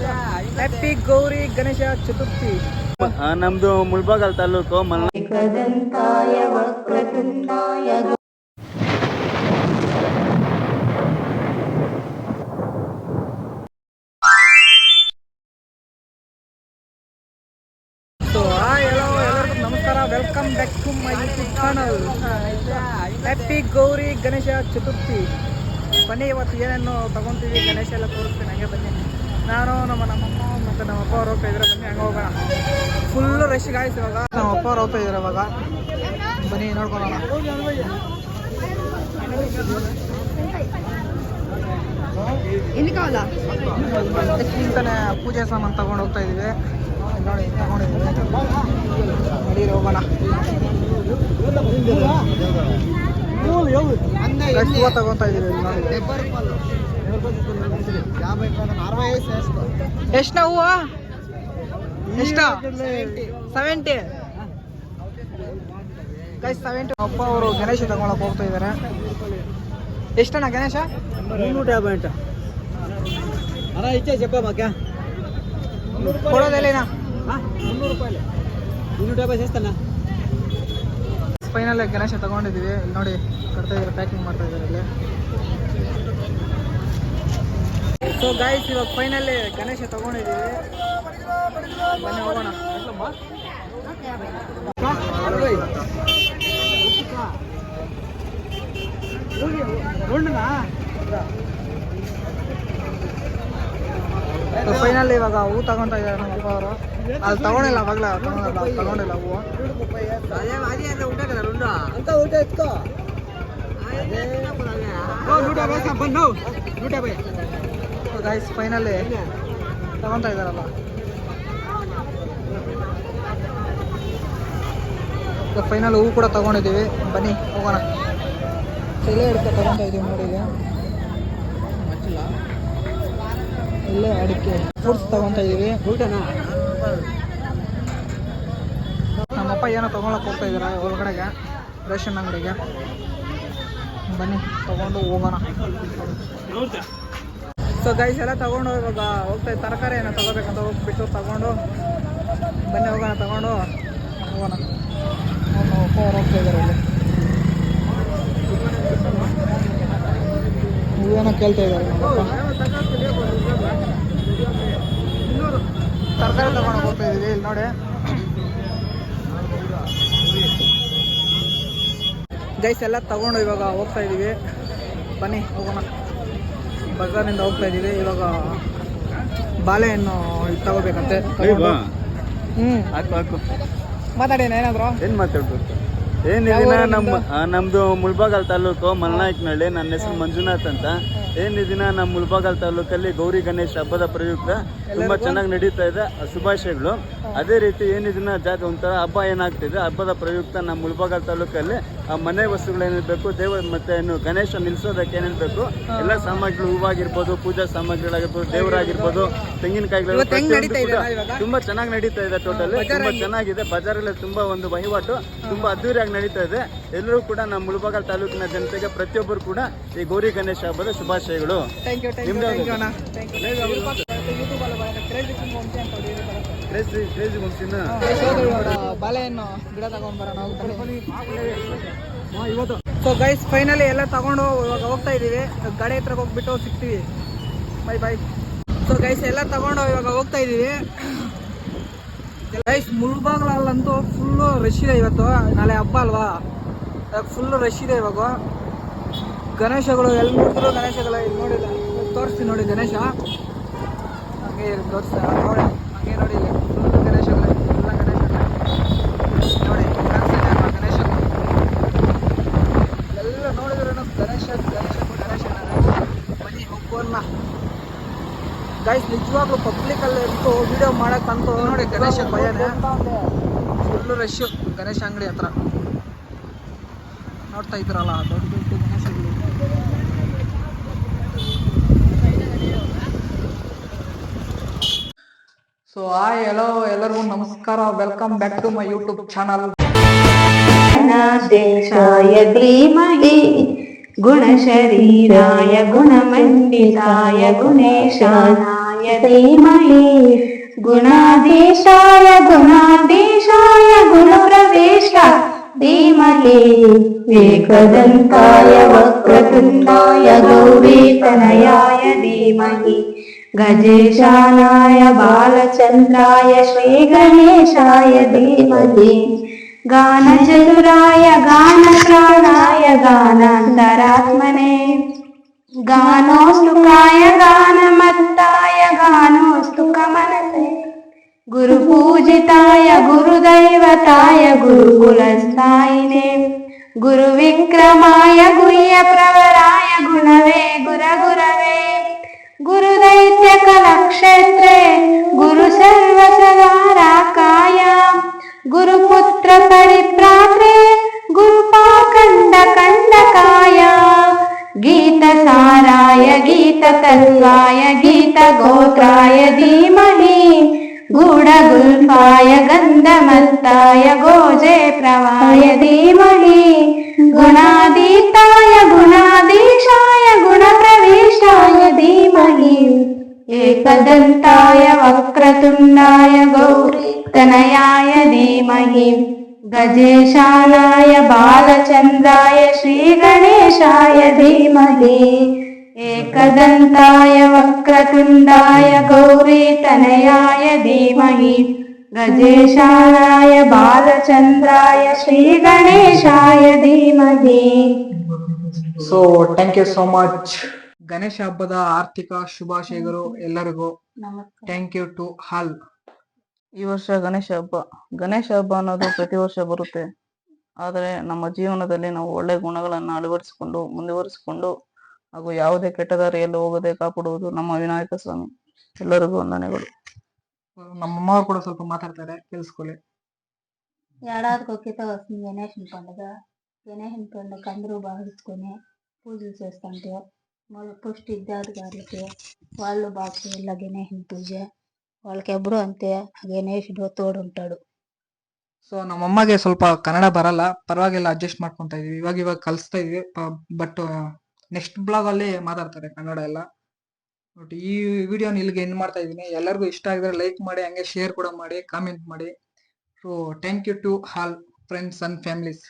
Happy Gauri Ganesha Chaturthi. ನಮ್ದು ಮುಳ್ಬಾಗಲ್ ತಾಲೂಕು ನಮಸ್ಕಾರ. Welcome back to my YouTube channel happy Gauri Ganesha Chaturthi. ಬನ್ನಿ ಇವತ್ತು ಏನೇನು ತಗೊಂತೀವಿ? ಗಣೇಶ ಎಲ್ಲ ತೋರಿಸ್ತೀನಿ ಹಂಗೆ ಬನ್ನಿ. ನಾನು ನಮ್ಮ ನಮ್ಮಮ್ಮ ಮತ್ತು ನಮ್ಮ ಅಪ್ಪ ಅವ್ರು ಹೋಗ್ತಾ ಇದ್ರೆ ಬನ್ನಿ ಹಂಗ ಹೋಗೋಣ. ಫುಲ್ ರಶ್ ಗಾಯ್ಸ್ ಇವಾಗ. ನಮ್ಮ ಅಪ್ಪ ಅವ್ರು ಹೋಗ್ತಾ ಇದ್ದಾರೆ ಅವಾಗ ಬನ್ನಿ ನೋಡ್ಕೊಳ್ಳೋಣ. ಅದಕ್ಕಿಂತಲೇ ಪೂಜೆ ಸಾಮಾನು ತಗೊಂಡು ಹೋಗ್ತಾ ಇದೀವಿ. ನೋಡಿ ತಗೊಂಡಿದ್ದೀವಿ ನಡೀರಿ ಹೋಗೋಣ. ತಗೊಂತಾ ಇದೀವಿ. ನೋಡಿ. ಎಷ್ಟ? ಹೂವ? ಎಷ್ಟ ಸೆವೆಂಟಿ ಗೈಸ್ ಸೆವೆಂಟಿ ಅಪ್ಪ ಅವರು ಗಣೇಶ ತಗೊಳಕ್ ಹೋಗ್ತಾ ಇದಾರೆ. ಎಷ್ಟಣ್ಣ ಗಣೇಶ? ಮುನ್ನೂರ ಯಾಭೈ ಎಂಟು. ಅಣ್ಣ ಇಚ್ಛೆ ಚಪ್ಪ ಮಕ್ಕ ಕೊಡೋದೆಲ್ಲ ಮುನ್ನೂರು ರೂಪಾಯಿ ಮುನ್ನೂರ ಯಾಭೈ ಸೇಸ್ತಾನ ಫೈನಲ್ ಗಣೇಶ ತಗೊಂಡಿದ್ದೀವಿ. ನೋಡಿ ಕಟ್ತಾ ಇದ್ದಾರೆ ಪ್ಯಾಕಿಂಗ್ ಮಾಡ್ತಾ ಇದ್ದಾರೆ ಇಲ್ಲಿ. ಸೊ ಗಾಯ್ಸ್ ಇವಾಗ ಫೈನಲ್ ಗಣೇಶ ತಗೊಂಡಿದ್ದೀವಿ ಬನ್ನಿ ಫೈನಲ್ ಇವಾಗ ಹೂ ತಗೊಂತ ಇದ್ದಾರೆ ನಮ್ಮ ಅಪ್ಪ ಅವರು ಅದು ತಗೊಂಡಿಲ್ಲ ಅವಾಗಲ ತಗೊಂಡಿಲ್ಲ ತಗೊಂಡಿಲ್ಲ ಹೂವು ಅಂತ ಊಟ ಇತ್ತು ಗೈಸ್ ಫೈನಲ್ ತಗೊಂತ ಇದಾರಲ್ಲ ಫೈನಲ್ ಹೂ ಕೂಡ ತಗೊಂಡಿದೀವಿ ಬನ್ನಿ ಹೋಗೋಣ. ಇಲ್ಲೇ ಅಡಿಕೆ ತಗೊಂತ ಇದೀವಿ ನೋಡಿ ಇಲ್ಲಿ ಇಲ್ಲೇ ಅಡಿಕೆ. ಫ್ರೂಟ್ಸ್ ತಗೊಂತ ಇದೀವಿ. ಊಟನಾ ನಮ್ಮಪ್ಪ ಏನೋ ತಗೊಳಕ್ ಹೋಗ್ತಾ ಇದ್ದಾರೆ ಒಳಗಡೆಗೆ ರೇಷನ್ ಅಂಗಡಿಗೆ. ಬನ್ನಿ ತಗೊಂಡು ಹೋಗೋಣ. ಸೊ ಗೈಸ್ ಎಲ್ಲ ತಗೊಂಡು ಇವಾಗ ಹೋಗ್ತಾ ಇದ್ದ ತರಕಾರಿ ಏನೋ ತಗೋಬೇಕಂತ ಹೋಗ್ಬಿಟ್ಟು ತಗೊಂಡು ಬನ್ನಿ ಹೋಗೋಣ ತಗೊಂಡು ಹೋಗೋಣ. ಅವ್ರು ಹೋಗ್ತಾ ಇದ್ದಾರೆ ಇಲ್ಲಿ ನೀವೇನೋ ಕೇಳ್ತಾ ಇದ್ದಾರೆ ತರಕಾರಿ ತಗೊಂಡು ಹೋಗ್ತಾ ಇದ್ದೀವಿ ಇಲ್ಲಿ ನೋಡಿ. ಗೈಸ್ ಎಲ್ಲ ತಗೊಂಡು ಇವಾಗ ಹೋಗ್ತಾ ಇದೀವಿ. ಬನ್ನಿ ಹೋಗೋಣ. ಬಜಾರ್ನಿಂದ ಹೋಗ್ತಾ ಇದ್ದೀವಿ. ಇವಾಗ ಬಾಳೆಹಣ್ಣು ತಗೋಬೇಕಂತೆ. ಹ್ಮ್. ಹ್ಞೂ ಮಾತಾಡೇನ ಏನಾದ್ರು? ಏನ್ ಮಾತಾಡ್ಬೇಕು? ಏನಿಲ್ಲ ನಮ್ಮ ಆ, ನಮ್ದು ಮುಳ್ಬಾಗಲ್ ತಾಲೂಕು ಮಲ್ನಾಯಕ್ನಹಳ್ಳಿ ನನ್ನ ಹೆಸರು ಮಂಜುನಾಥ್ ಅಂತ. ಏನಿದಿನ ನಮ್ಮ ಮುಲ್ಬಾಗಲ್ ತಾಲೂಕಲ್ಲಿ ಗೌರಿ ಗಣೇಶ ಹಬ್ಬದ ಪ್ರಯುಕ್ತ ತುಂಬಾ ಚೆನ್ನಾಗಿ ನಡೀತಾ ಇದೆ. ಶುಭಾಶಯಗಳು. ಅದೇ ರೀತಿ ಏನಿದಿನ ಜಾತಿ ಒಂಥರ ಹಬ್ಬ ಏನಾಗ್ತಿದೆ ಹಬ್ಬದ ಪ್ರಯುಕ್ತ ನಮ್ಮ ಮುಲ್ಬಾಗಲ್ ತಾಲೂಕಲ್ಲಿ ಆ ಮನೆ ವಸ್ತುಗಳು ಏನೇನು ಬೇಕು ದೇವ ಮತ್ತೆ ಏನು ಗಣೇಶ ನಿಲ್ಸೋದಕ್ಕೆ ಏನೇನು ಬೇಕು ಎಲ್ಲ ಸಾಮಗ್ರಿಗಳು ಹೂವಾಗಿರ್ಬೋದು ಪೂಜಾ ಸಾಮಗ್ರಿಗಳಾಗಿರ್ಬೋದು ದೇವರಾಗಿರ್ಬೋದು ತೆಂಗಿನಕಾಯಿಗಳು? ತುಂಬಾ ಚೆನ್ನಾಗಿ ನಡೀತಾ ಇದೆ ಟೋಟಲ್ ತುಂಬಾ ಚೆನ್ನಾಗಿದೆ. ಬಜಾರಲ್ಲಿ ತುಂಬಾ ಒಂದು ವಹಿವಾಟು ತುಂಬಾ ಅದ್ದೂರಿಯಾಗಿ ನಡೀತಾ ಇದೆ. ಎಲ್ಲರೂ ಕೂಡ ನಮ್ಮ ಮುಳಬಾಗಲ್ ತಾಲೂಕಿನ ಜನತೆಗೆ ಪ್ರತಿಯೊಬ್ಬರು ಕೂಡ ಈ ಗೌರಿ ಗಣೇಶ ಹಬ್ಬದ ಶುಭಾಶಯಗಳು ಕ್ರೇಜಿ. ಕ್ರೇಜಿ ಮುಗಿಸಿನ ಬಾಳೆಹಣ್ಣು ಗಿಡ ತಗೊಂಡ್ ಬರೋಣ ಸೊ ಗೈಸ್ ಫೈನಲಿ ಎಲ್ಲ ತಗೊಂಡು ಇವಾಗ ಹೋಗ್ತಾ ಇದೀವಿ ಗಾಡಿ ಹತ್ರ ಹೋಗ್ಬಿಟ್ಟು ಸಿಗ್ತೀವಿ. ಬೈ ಬೈ ಸೊ ಗೈಸ್ ಎಲ್ಲ ತಗೊಂಡು ಇವಾಗ ಹೋಗ್ತಾ ಇದೀವಿ ಗೈಸ್ ಮುಳ್ಬಾಗ್ಲಲ್ಲಂತೂ ಫುಲ್ಲು ರಶ್ ಇದೆ ಇವತ್ತು. ನಾಳೆ ಹಬ್ಬ ಅಲ್ವಾ? ಫುಲ್ಲು ರಶ್ ಇದೆ ಇವಾಗ. ಗಣೇಶಗಳು ಎಲ್ಲಿ ನೋಡಿದ್ರು ಗಣೇಶಗಳು ಇಲ್ಲಿ ನೋಡಿಲ್ಲ ತೋರಿಸ್ತೀನಿ ನೋಡಿ ಗಣೇಶ. ಹಂಗೆ ತೋರಿಸ ನೋಡಿ, ಹಂಗೆ ನೋಡಿ ಇಲ್ಲಿ. ಫುಲ್ ಗಣೇಶಗಳು ನೋಡಿ, ಕಾಣಿಸ್ತಿದೆ ಅಲ್ವಾ ಗಣೇಶಗಳು ಎಲ್ಲ ನೋಡಿದ್ರು ಗಣೇಶ ಗಣೇಶ ಗಣೇಶ ಬನ್ನಿ, ಹೋಗೋಣ. ಗೈಸ್ ನಿಜವಾಗ್ಲೂ ಪಬ್ಲಿಕಲ್ಲಿ ಇತ್ತು ವಿಡಿಯೋ ಮಾಡೋಕ್ಕಂತೂ ನೋಡಿ ಗಣೇಶ ಭಯನೇ. ಫುಲ್ಲು ರಶ್ಶು ಗಣೇಶ ಅಂಗಡಿ ಹತ್ರ. ನೋಡ್ತಾ ಇದ್ರಲ್ಲ ದೊಡ್ಡ ಸೊ ಆ ಎಲ್ಲೋ ಎಲ್ಲರಿಗೂ ನಮಸ್ಕಾರ welcome back to my YouTube channel ದೇಶಾಯ ಧೀಮಹಿ ಗುಣಶರೀರಾಯ ಗುಣಮಂಡಿತಾಯ ಗುಣೇಶಾನಾಯ ಧೀಮಹಿ ಗುಣಾದೇಶಾಯ ಗುಣಾದೇಶಾಯ ಗುಣಪ್ರವೇಶ ಧೀಮಹಿ ಏಕದಂತಾಯ ವಕ್ರತುಂಡಾಯ ಗೌರೀತನಯಾಯ ಧೀಮಹಿ గజేశానాయ బాలచంద్రాయ శ్రీ గణేశాయ ధీమహి గానచతురాయ గానప్రాణాయ గానాంతరాత్మనే గానోస్తుకాయ గానమత్తాయ గానోస్తుక మనసే గురుపూజితాయ గురుదైవతాయ గురుకులస్థాయినే గురువిక్రమాయ గుయ్య ప్రవరాయ గుణవే గురగురవే. गीतसाराय गीततत्त्वाय गीतगोत्राय धीमहि गूढगुल्फाय गन्धमत्ताय गोजे प्रवाय धीमहि गुणातीताय गुणाधीशाय गुणप्रवेशाय धीमहि एकदन्ताय वक्रतुण्डाय गौरीतनयाय धीमहि गजेशानाय बालचन्द्राय श्रीगणेशाय धीमहि एकदन्ताय वक्रतुण्डाय गौरीतनयाय धीमहि गजेशानाय बालचन्द्राय श्रीगणेशाय धीमहि so thank you so much Ganesha ಹಬ್ಬದ ಆರ್ಥಿಕ ಶುಭಾಶಯಗಳು ಎಲ್ಲರಿಗೂ ಥ್ಯಾಂಕ್ ಯು ಟು ಹಾಲ್ ಈ ವರ್ಷ ಗಣೇಶ ಹಬ್ಬ ಗಣೇಶ ಹಬ್ಬ ಅನ್ನೋದು ಪ್ರತಿ ವರ್ಷ ಬರುತ್ತೆ ಆದರೆ ನಮ್ಮ ಜೀವನದಲ್ಲಿ ನಾವು ಒಳ್ಳೆ ಗುಣಗಳನ್ನು ಅಳವಡಿಸಿಕೊಂಡು ಮುಂದುವರಿಸಿಕೊಂಡು ಹಾಗೂ ಯಾವುದೇ ಕೆಟ್ಟ ದಾರಿಯಲ್ಲಿ ಹೋಗದೆ ಕಾಪಾಡುವುದು ನಮ್ಮ ವಿನಾಯಕ ಸ್ವಾಮಿ ಎಲ್ಲರಿಗೂ ವಂದನೆಗಳು ನಮ್ಮಮ್ಮವ್ರು ಕೂಡ ಸ್ವಲ್ಪ ಮಾತಾಡ್ತಾರೆ ಕೇಳಿಸ್ಕೊಳ್ಳಿ ఏడాదికి ఒకేతో వస్తుంది గణేషుని పండుగ గణేషుని పండుగ అందరూ భావించుకొని పూజలు చేస్తుంటే మళ్ళీ పుష్టి విద్యాధికారులకి వాళ్ళు బాగా చేయాల గణేషుని పూజ వాళ్ళకి ఎప్పుడూ అంతే ఆ గణేషుడు తోడు ఉంటాడు ಸೊ ನಮ್ಮಮ್ಮಗೆ ಸ್ವಲ್ಪ ಕನ್ನಡ ಬರಲ್ಲ ಪರವಾಗಿಲ್ಲ ಅಡ್ಜಸ್ಟ್ ಮಾಡ್ಕೊಂತ ಇದೀವಿ ಇವಾಗ ಇವಾಗ ಕಲಿಸ್ತಾ ಇದೀವಿ ಬಟ್ ನೆಕ್ಸ್ಟ್ ಬ್ಲಾಗ್ ಅಲ್ಲಿ ಮಾತಾಡ್ತಾರೆ ಕನ್ನಡ ಎಲ್ಲ. ಬಟ್ ಈ ವಿಡಿಯೋನ ಇಲ್ಲಿಗೆ ಎಂಡ್ ಮಾಡ್ತಾ ಇದ್ದೀನಿ. ಎಲ್ಲರಿಗೂ ಇಷ್ಟ ಆಗಿದ್ರೆ ಲೈಕ್ ಮಾಡಿ, ಹಂಗೆ ಶೇರ್ ಕೂಡ ಮಾಡಿ ಕಾಮೆಂಟ್ ಮಾಡಿ. So thank you to all friends and families